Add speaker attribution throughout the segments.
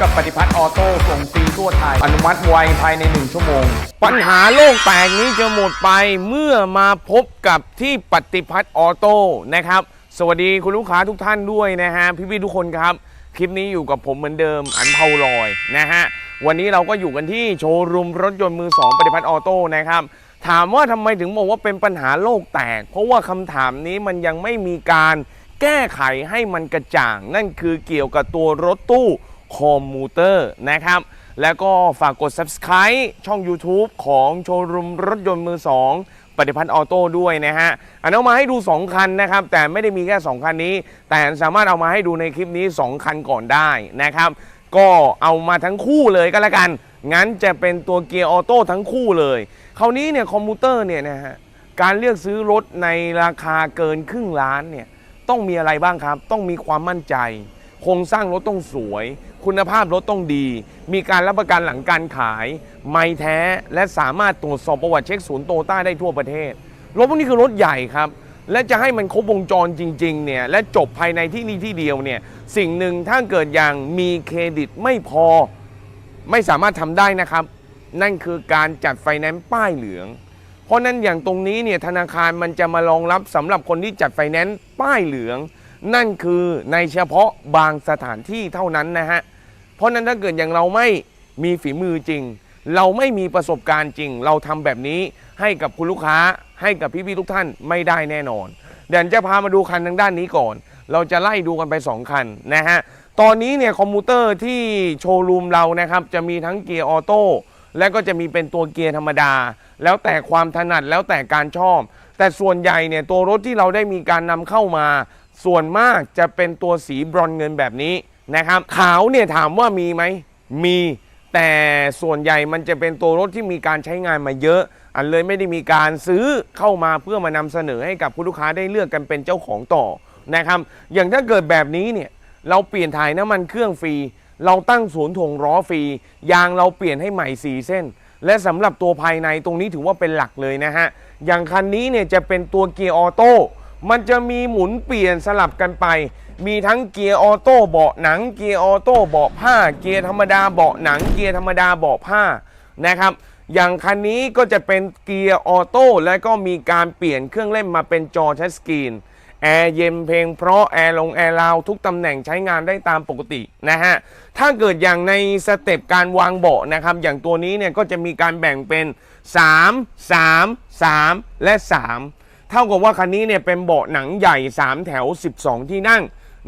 Speaker 1: กับปฏิพัฒน์ออโต้ส่งฟรีทั่วไทย อนุมัติไวภายใน 1 ชั่วโมง
Speaker 2: ปัญหาโลกแตกนี้จะหมดไปเมื่อมาพบกับที่ปฏิพัฒน์ออโต้นะครับ สวัสดีคุณลูกค้าทุกท่านด้วยนะฮะ พี่ๆทุกคนครับ คลิปนี้อยู่กับผมเหมือนเดิม อันเผาลอยนะฮะ วันนี้เราก็อยู่กันที่โชว์รูมรถยนต์มือ2ปฏิพัฒน์ออโต้นะครับถามว่าทำไมถึงบอกว่าเป็นปัญหาโลกแตก เพราะว่าคำถามนี้มันยังไม่มีการแก้ไขให้มันกระจ่าง นั่นคือเกี่ยวกับตัวรถตู้ คอมมูเตอร์นะครับ แล้วก็ฝากกด subscribe ช่อง YouTube ของโชว์รูมรถยนต์มือ2ปฏิพัฒน์ออโต้ด้วยนะฮะอันเอามาให้ดู 2 คันนะครับ แต่ไม่ได้มีแค่ 2 คันนี้ แต่สามารถเอามาให้ดูในคลิปนี้ 2 คันก่อนได้นะครับ ก็เอามาทั้งคู่เลยก็แล้วกัน งั้นจะเป็นตัวเกียร์ออโต้ทั้งคู่เลย คราวนี้เนี่ยคอมพิวเตอร์เนี่ยนะฮะการเลือกซื้อรถในราคาเกินครึ่งล้านเนี่ยต้องมีอะไรบ้างครับ ต้องมีความมั่นใจ โครงสร้างรถต้องสวย คุณภาพรถต้องดี มีการรับประกันหลังการขาย ไม่แท้และสามารถตรวจสอบประวัติเช็คศูนย์โตต้าได้ทั่วประเทศ รถพวกนี้คือรถใหญ่ครับ และจะให้มันครบวงจรจริงๆเนี่ยและจบภายในที่นี่ที่เดียวเนี่ยสิ่งหนึ่งถ้าเกิดอย่างมีเครดิตไม่พอ ไม่สามารถทำได้นะครับ นั่นคือการจัดไฟแนนซ์ป้ายเหลือง เพราะนั้นอย่างตรงนี้เนี่ยธนาคารมันจะมารองรับสำหรับคนที่จัดไฟแนนซ์ป้ายเหลือง นั่นคือในเฉพาะบางสถานที่เท่านั้นนะฮะ เพราะนั้นถ้าเกิดอย่างเราไม่มีฝีมือจริง เราไม่มีประสบการณ์จริง เราทำแบบนี้ให้กับคุณลูกค้าให้กับพี่ๆทุกท่านไม่ได้แน่นอน เดี๋ยวจะพามาดูคันทางด้านนี้ก่อน เราจะไล่ดูกันไป 2 คันนะฮะ ตอนนี้เนี่ยคอมพิวเตอร์ที่โชว์รูมเรานะครับจะมีทั้งเกียร์ออโต้และก็จะมีเป็นตัวเกียร์ธรรมดา แล้วแต่ความถนัดแล้วแต่การชอบ แต่ส่วนใหญ่เนี่ยตัวรถที่เราได้มีการนำเข้ามา ส่วนมากจะเป็นตัวสีบรอนเงินแบบนี้นะครับขาวเนี่ยถามว่ามีไหมมีแต่ส่วนใหญ่มันจะเป็นตัวรถที่มีการใช้งานมาเยอะ อันเลยไม่ได้มีการซื้อเข้ามาเพื่อมานำเสนอให้กับผู้ลูกค้าได้เลือกกันเป็นเจ้าของต่อนะครับ อย่างถ้าเกิดแบบนี้เนี่ยเราเปลี่ยนถ่ายน้ำมันเครื่องฟรี เราตั้งศูนย์ถ่วงล้อฟรี ยางเราเปลี่ยนให้ใหม่ 4 เส้น และสำหรับตัวภายในตรงนี้ถือว่าเป็นหลักเลยนะฮะ อย่างคันนี้เนี่ยจะเป็นตัวเกียร์ออโต้ มันจะมีหมุนเปลี่ยนสลับกันไป มีทั้งเกียร์ออโต้เบาะหนัง เกียร์ออโต้เบาะผ้า เกียร์ธรรมดาเบาะหนัง เกียร์ธรรมดาเบาะผ้านะครับ อย่างคันนี้ก็จะเป็นเกียร์ออโต้และก็มีการเปลี่ยนเครื่องเล่นมาเป็นจอทัชสกรีนแอร์เย็นเพลงเพราะแอร์ลงแอร์ลาวทุกตำแหน่งใช้งานได้ตามปกตินะฮะ ถ้าเกิดอย่างในสเต็ปการวางเบาะนะครับ อย่างตัวนี้เนี่ยก็จะมีการแบ่งเป็น 3 3 3 และ 3 เท่ากับว่าคันนี้เนี่ยเป็นเบาะหนังใหญ่ 3 แถว 12 ที่นั่ง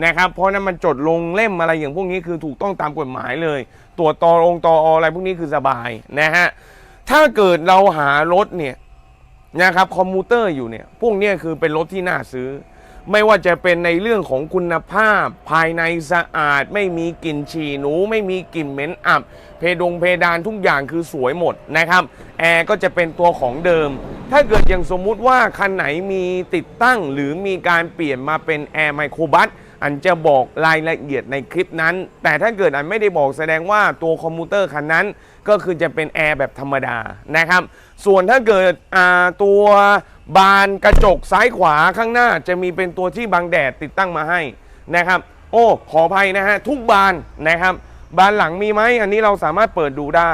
Speaker 2: นะครับ เพราะนั้นมันจดลงเล่มอะไรอย่างพวกนี้คือถูกต้องตามกฎหมายเลยตรวตอองตออะไรพวกนี้คือสบายนะฮะ ถ้าเกิดเราหารถเนี่ยนะครับคอมมูเตอร์อยู่เนี่ยพวกนี้คือเป็นรถที่น่าซื้อ ไม่ว่าจะเป็นในเรื่องของคุณภาพ ภายในสะอาด ไม่มีกลิ่นฉี่หนู ไม่มีกลิ่นเหม็นอับ เพดงเพดานทุกอย่างคือสวยหมดนะครับแอร์ก็จะเป็นตัวของเดิม ถ้าเกิดอย่างสมมุติว่าคันไหนมีติดตั้ง หรือมีการเปลี่ยนมาเป็นแอร์ไมโครบัสอันจะบอกรายละเอียดในคลิปนั้น แต่ถ้าเกิดอันไม่ได้บอกแสดงว่าตัวคอมพิวเตอร์คันนั้น ก็คือจะเป็นแอร์แบบธรรมดานะครับ ส่วนถ้าเกิดตัวบานกระจกซ้ายขวาข้างหน้าจะมีเป็นตัวที่บังแดดติดตั้งมาให้นะครับ โอ้ ขออภัยนะฮะ ทุกบานนะครับ บานหลังมีไหมอันนี้เราสามารถเปิดดูได้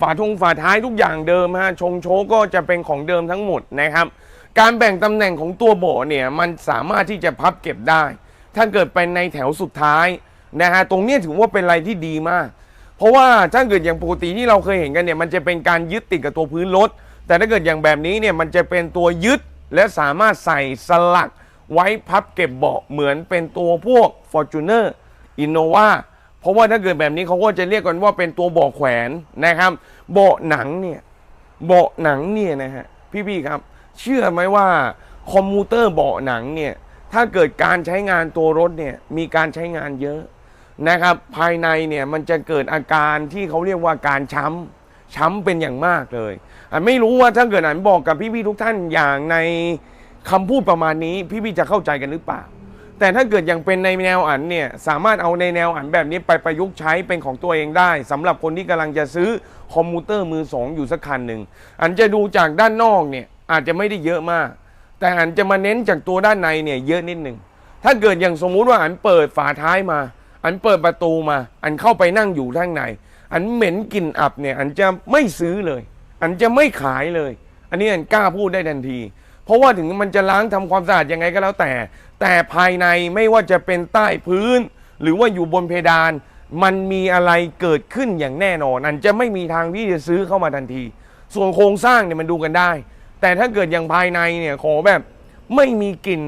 Speaker 2: ฝาทงฝาท้ายทุกอย่างเดิมฮะชงโชก็จะเป็นของเดิมทั้งหมดนะครับ การแบ่งตำแหน่งของตัวเบาะเนี่ยมันสามารถที่จะพับเก็บได้ ถ้าเกิดเป็นในแถวสุดท้ายนะฮะตรงนี้ถือว่าเป็นอะไรที่ดีมาก เพราะว่าถ้าเกิดอย่างปกติที่เราเคยเห็นกันเนี่ยมันจะเป็นการยึดติดกับตัวพื้นรถแต่ถ้าเกิดอย่างแบบนี้เนี่ยมันจะเป็นตัวยึดและสามารถใส่สลักไว้พับเก็บเบาะเหมือนเป็นตัวพวก Fortuner Innova เพราะว่าถ้าเกิดแบบนี้เขาก็จะเรียกกันว่าเป็นตัวเบาะแขวนนะครับเบาะหนังเนี่ยเบาะหนังเนี่ยนะฮะพี่ๆครับ เชื่อไหมว่าคอมมูเตอร์เบาะหนังเนี่ยถ้าเกิดการใช้งานตัวรถเนี่ยมีการใช้งานเยอะนะครับ ภายในเนี่ยมันจะเกิดอาการที่เขาเรียกว่าการช้ำช้ำเป็นอย่างมากเลยอะไม่รู้ว่าถ้าเกิดอันบอกกับพี่ๆทุกท่านอย่างในคำพูดประมาณนี้ พี่ๆจะเข้าใจกันหรือเปล่า แต่ถ้าเกิดยังเป็นในแนวอันเนี่ยสามารถเอาในแนวอันแบบนี้ไปประยุกต์ใช้เป็นของตัวเองได้สำหรับคนที่กำลังจะซื้อคอมพิวเตอร์มือสองอยู่สักคันหนึ่งอันจะดูจากด้านนอกเนี่ยอาจจะไม่ได้เยอะมาก แต่อันจะมาเน้นจากตัวด้านในเนี่ยเยอะนิดหนึ่งถ้าเกิดอย่างสมมุติว่าอันเปิดฝาท้ายมา อันเปิดประตูมา อันเข้าไปนั่งอยู่ข้างใน อันเหม็นกลิ่นอับเนี่ยอันจะไม่ซื้อเลย อันจะไม่ขายเลย อันนี้อันกล้าพูดได้ทันที เพราะว่าถึงมันจะล้างทำความสะอาดยังไงก็แล้วแต่ แต่ภายในไม่ว่าจะเป็นใต้พื้น หรือว่าอยู่บนเพดาน มันมีอะไรเกิดขึ้นอย่างแน่นอนอันจะไม่มีทางที่จะซื้อเข้ามาทันที ส่วนโครงสร้างเนี่ยมันดูกันได้ แต่ถ้าเกิดอย่างภายในเนี่ยขอแบบไม่มีกลิ่น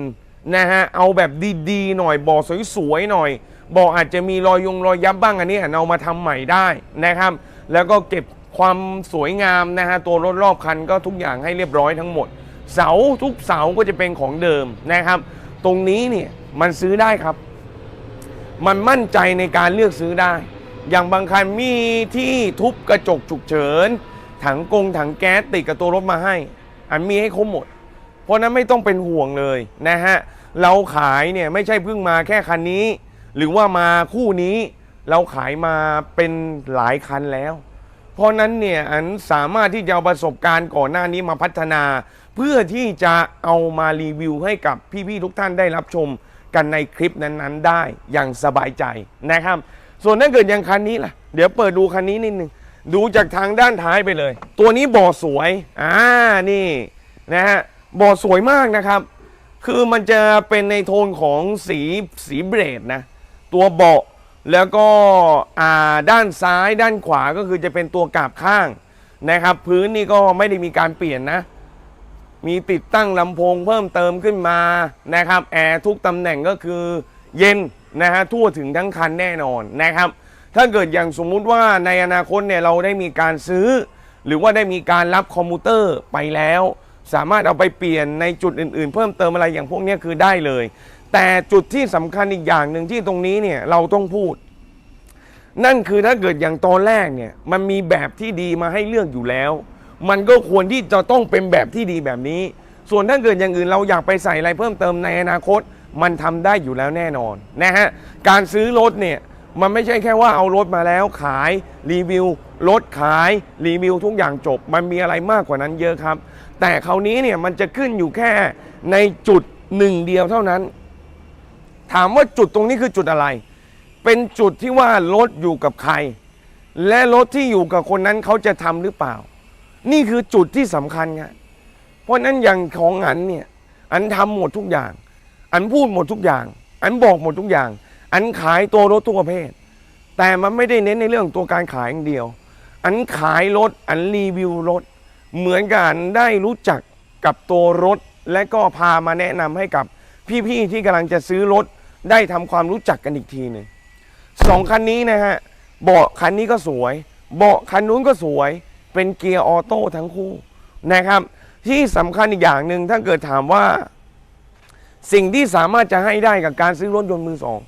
Speaker 2: นะฮะเอาแบบดีๆหน่อยบ่อสวยๆหน่อยบ่ออาจจะมีรอยยงรอยยับบ้างอันนี้เอามาทำใหม่ได้นะครับ แล้วก็เก็บความสวยงามนะฮะตัวรถรอบคันก็ทุกอย่างให้เรียบร้อยทั้งหมด เสาทุกเสาก็จะเป็นของเดิมนะครับ ตรงนี้เนี่ยมันซื้อได้ครับ มันมั่นใจในการเลือกซื้อได้ อย่างบางคันมีที่ทุบกระจกฉุกเฉิน ถังกงถังแก๊สติดกับตัวรถมาให้ อันมีให้ครบหมด เพราะนั้นไม่ต้องเป็นห่วงเลยนะฮะ เราขายเนี่ยไม่ใช่เพิ่งมาแค่คันนี้ หรือว่ามาคู่นี้ เราขายมาเป็นหลายคันแล้ว เพราะนั้นเนี่ยอันสามารถที่จะเอาประสบการณ์ก่อนหน้านี้มาพัฒนา เพื่อที่จะเอามารีวิวให้กับพี่ๆทุกท่านได้รับชมกันในคลิปนั้นๆ ได้อย่างสบายใจนะครับ ส่วนถ้าเกิดอย่างคันนี้ล่ะ เดี๋ยวเปิดดูคันนี้นิดนึงดูจากทางด้านท้ายไปเลย ตัวนี้บ่อสวยอ่านี่นะฮะบ่อสวยมากนะครับ คือมันจะเป็นในโทนของสีสีเบรดนะ ตัวเบาะ แล้วก็ด้านซ้ายด้านขวาก็คือจะเป็นตัวกาบข้างนะครับ พื้นนี่ก็ไม่ได้มีการเปลี่ยนนะ มีติดตั้งลำโพงเพิ่มเติมขึ้นมานะครับแอร์ทุกตำแหน่งก็คือเย็นนะฮะทั่วถึงทั้งคันแน่นอนนะครับ ถ้าเกิดอย่างสมมุติว่าในอนาคตเนี่ยเราได้มีการซื้อ หรือว่าได้มีการรับคอมพิวเตอร์ไปแล้ว สามารถเอาไปเปลี่ยนในจุดอื่น ๆ เพิ่มเติมอะไรอย่างพวกนี้คือได้เลย แต่จุดที่สำคัญอีกอย่างหนึ่งที่ตรงนี้เนี่ยเราต้องพูด นั่นคือถ้าเกิดอย่างตอนแรกเนี่ยมันมีแบบที่ดีมาให้เลือกอยู่แล้ว มันก็ควรที่จะต้องเป็นแบบที่ดีแบบนี้ ส่วนถ้าเกิดอย่างอื่นเราอยากไปใส่อะไรเพิ่มเติมในอนาคต มันทำได้อยู่แล้วแน่นอนนะฮะการซื้อรถเนี่ยมันไม่ใช่แค่ว่าเอารถมาแล้วขายรีวิวรถขายรีวิวทุกอย่างจบ มันมีอะไรมากกว่านั้นเยอะครับ แต่คราวนี้เนี่ยมันจะขึ้นอยู่แค่ในจุดหนึ่งเดียวเท่านั้น ถามว่าจุดตรงนี้คือจุดอะไร เป็นจุดที่ว่ารถอยู่กับใคร และรถที่อยู่กับคนนั้นเขาจะทำหรือเปล่า นี่คือจุดที่สำคัญไงเพราะนั้นอย่างของอันเนี่ยอันทำหมดทุกอย่าง อันพูดหมดทุกอย่าง อันบอกหมดทุกอย่าง อันขายตัวรถทุกประเภท แต่มันไม่ได้เน้นในเรื่องตัวการขายอย่างเดียว อันขายรถ อันรีวิวรถ เหมือนกันได้รู้จักกับตัวรถ และก็พามาแนะนำให้กับพี่ๆที่กำลังจะซื้อรถ ได้ทำความรู้จักกันอีกทีหนึ่งสองคันนี้นะฮะเบาะคันนี้ก็สวย เบาะคันนู้นก็สวย เป็นเกียร์ออโต้ทั้งคู่นะครับ ที่สำคัญอีกอย่างหนึ่งถ้าเกิดถามว่า สิ่งที่สามารถจะให้ได้กับการซื้อรถยนต์มือสอง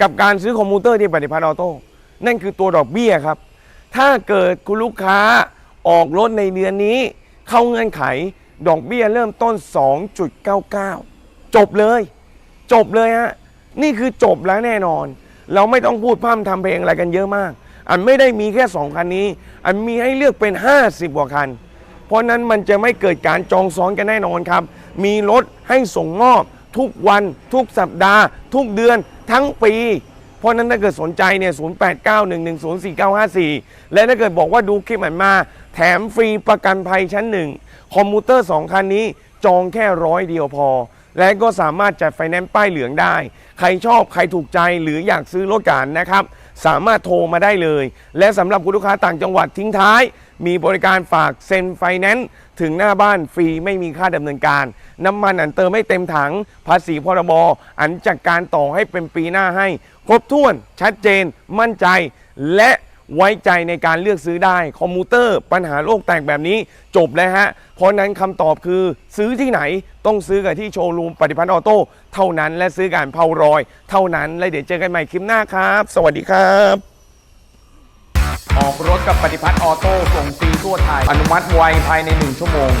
Speaker 2: กับการซื้อคอมพิวเตอร์ที่ปฏิพัฒน์ออโต้นั่นคือตัวดอกเบี้ยครับ ถ้าเกิดคุณลูกค้าออกรถในเดือนนี้ เข้าเงื่อนไขดอกเบี้ยเริ่มต้น 2.99 จบเลย จบเลยฮะ นี่คือจบแล้วแน่นอน เราไม่ต้องพูดพร่ำทำเพลงอะไรกันเยอะมาก อันไม่ได้มีแค่2คันนี้ อันมีให้เลือกเป็น 50กว่าคัน เพราะนั้นมันจะไม่เกิดการจองซ้อนกันแน่นอนครับ มีรถให้ส่งมอบ ทุกวัน ทุกสัปดาห์ ทุกเดือนทั้งปีเพราะนั้นถ้าเกิดสนใจเนี่ย 0891104954 และถ้าเกิดบอกว่าดูคลิปอันมา แถมฟรีประกันภัยชั้นหนึ่งคอมพิวเตอร์ 2 คันนี้จองแค่ร้อยเดียวพอ และก็สามารถจัดไฟแนนซ์ป้ายเหลืองได้ ใครชอบใครถูกใจหรืออยากซื้อรถกันนะครับ สามารถโทรมาได้เลย และสำหรับคุณลูกค้าต่างจังหวัดทิ้งท้าย มีบริการฝากเซ็นไฟแนนซ์ถึงหน้าบ้านฟรีไม่มีค่าดำเนินการ น้ำมันอันเติมไม่เต็มถัง ภาษีพรบอันจัดการต่อให้เป็นปีหน้าให้ ครบถ้วนชัดเจนมั่นใจและ ไว้ใจในการเลือกซื้อได้ คอมพิวเตอร์ ปัญหาโลกแตกแบบนี้จบแล้วฮะ เพราะนั้นคำตอบคือซื้อที่ไหนต้องซื้อกับที่โชว์รูมปฏิพัฒน์ออโต้เท่านั้นและซื้อการเผารอย เท่านั้น และเดี๋ยวเจอกันใหม่คลิปหน้าครับ สวัสดีครับ
Speaker 1: ออกรถกับปฏิพัฒน์ออโต้ส่งฟรีทั่วไทย อนุมัติไวภายใน 1 ชั่วโมง